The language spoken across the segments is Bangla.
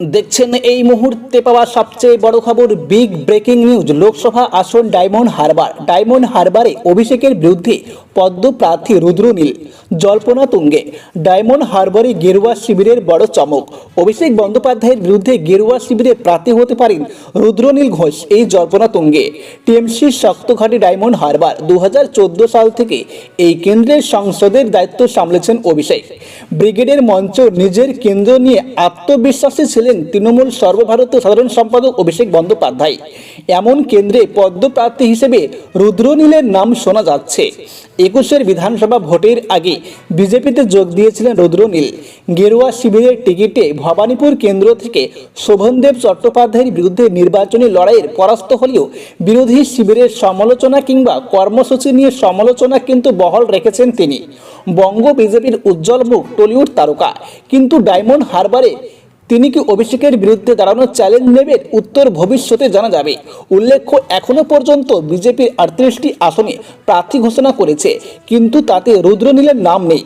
দেখছেন এই মুহূর্তে পাওয়া সবচেয়ে বড় খবর বিগ ব্রেকিং নিউজ লোকসভা আসন ডায়মন্ড হারবার। ডায়মন্ড হারবারে অভিষেকের বিরুদ্ধে পদ্ম প্রার্থী রুদ্রনীল জল্পনা তুঙ্গে। ডায়মন্ড হারবারে গেরুয়া শিবিরের বড় চমক। অভিষেক বন্দ্যোপাধ্যায়ের বিরুদ্ধে গেরুয়া শিবিরে প্রার্থী হতে পারেন রুদ্রনীল ঘোষ, এই জল্পনা তুঙ্গে। টিএমসির শক্তঘাটি ডায়মন্ড হারবার দু হাজার চোদ্দ সাল থেকে এই কেন্দ্রের সংসদের দায়িত্ব সামলেছেন অভিষেক। ব্রিগেডের মঞ্চ নিজের কেন্দ্র নিয়ে আত্মবিশ্বাসী ছিলেন তৃণমূল সর্বভারতীয় সাধারণ সম্পাদক অভিষেক বন্দ্যোপাধ্যায়। এমন কেন্দ্রে পদ্মপ্রার্থী হিসেবে রুদ্রনীলের নাম শোনা যাচ্ছে। একুশের বিধানসভা ভোটের আগে বিজেপিতে যোগ দিয়েছিলেন রুদ্রনীল। গেরুয়া শিবিরের টিকিটে ভবানীপুর কেন্দ্র থেকে শোভনদেব চট্টোপাধ্যায়ের বিরুদ্ধে নির্বাচনী লড়াইয়ের পরাস্ত হলেও বিরোধী শিবিরের সমালোচনা কিংবা কর্মসূচি নিয়ে সমালোচনা কিন্তু বহল রেখেছেন তিনি। বঙ্গ বিজেপির উজ্জ্বল মুখ টলিউড তারকা। কিন্তু ডায়মন্ড হারবারে তিনি কি অভিষেকের বিরুদ্ধে দাঁড়ানোর চ্যালেঞ্জ নেবেন উত্তর ভবিষ্যতে জানা যাবে। উল্লেখ্য এখনও পর্যন্ত বিজেপির আটত্রিশটি আসনে প্রার্থী ঘোষণা করেছে, কিন্তু তাতে রুদ্রনীলের নাম নেই।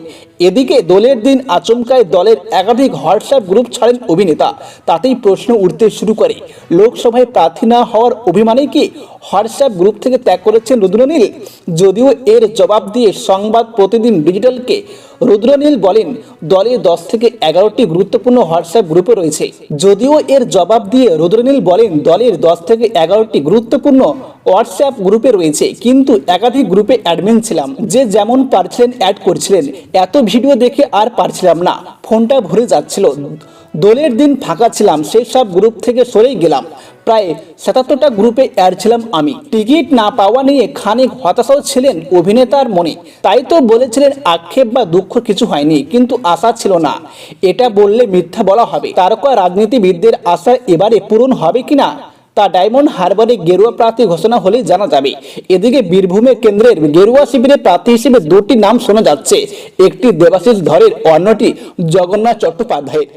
এদিকে দলের দিন আচমকায় দলের একাধিক হোয়াটসঅ্যাপ গ্রুপ ছাড়েন অভিনেতা। তাতেই প্রশ্ন উঠতে শুরু করে। লোকসভায় প্রার্থী না হওয়ার অভিমানে কি হোয়াটসঅ্যাপ গ্রুপ থেকে ত্যাগ করেছেন রুদ্রনীল। যদিও এর জবাব দিয়ে সংবাদ প্রতিদিন ডিজিটালকে রুদ্রনীল বলেন দলের দশ থেকে এগারোটি গুরুত্বপূর্ণ হোয়াটসঅ্যাপ গ্রুপে রয়েছে। যদিও এর জবাব দিয়ে রুদ্রনীল বলেন, দলের দশ থেকে এগারোটি গুরুত্বপূর্ণ হোয়াটসঅ্যাপ গ্রুপে রয়েছে, কিন্তু একাধিক গ্রুপে অ্যাডমিন ছিলাম। যে যেমন পারছিলেন অ্যাড করছিলেন, এত ভিডিও দেখে আর পারছিলাম না। ফোনটা ভরে যাচ্ছিল। দোলের দিন ফাঁকা ছিলাম, সেই সব গ্রুপ থেকে সরেই গেলাম। প্রায় সাতাত্তরটা গ্রুপে অ্যাড ছিলাম আমি। টিকিট না পাওয়া নিয়ে খানিক হতাশাও ছিলেন অভিনেতার মনে। তাই তো বলেছিলেন আক্ষেপ বা দুঃখ কিছু হয়নি, কিন্তু আশা ছিল না। এটা বললে মিথ্যা বলা হবে। তারকা রাজনীতিবিদদের আশা এবারে পূরণ হবে কিনা, তা ডায়মন্ড হারবারে গেরুয়া প্রার্থী ঘোষণা হলে জানা যাবে। এদিকে বীরভূমে কেন্দ্রের গেরুয়া শিবিরে প্রার্থী হিসেবে দুটি নাম শোনা যাচ্ছে। একটি দেবাশিস ধরের, অন্যটি জগন্নাথ চট্টোপাধ্যায়ের।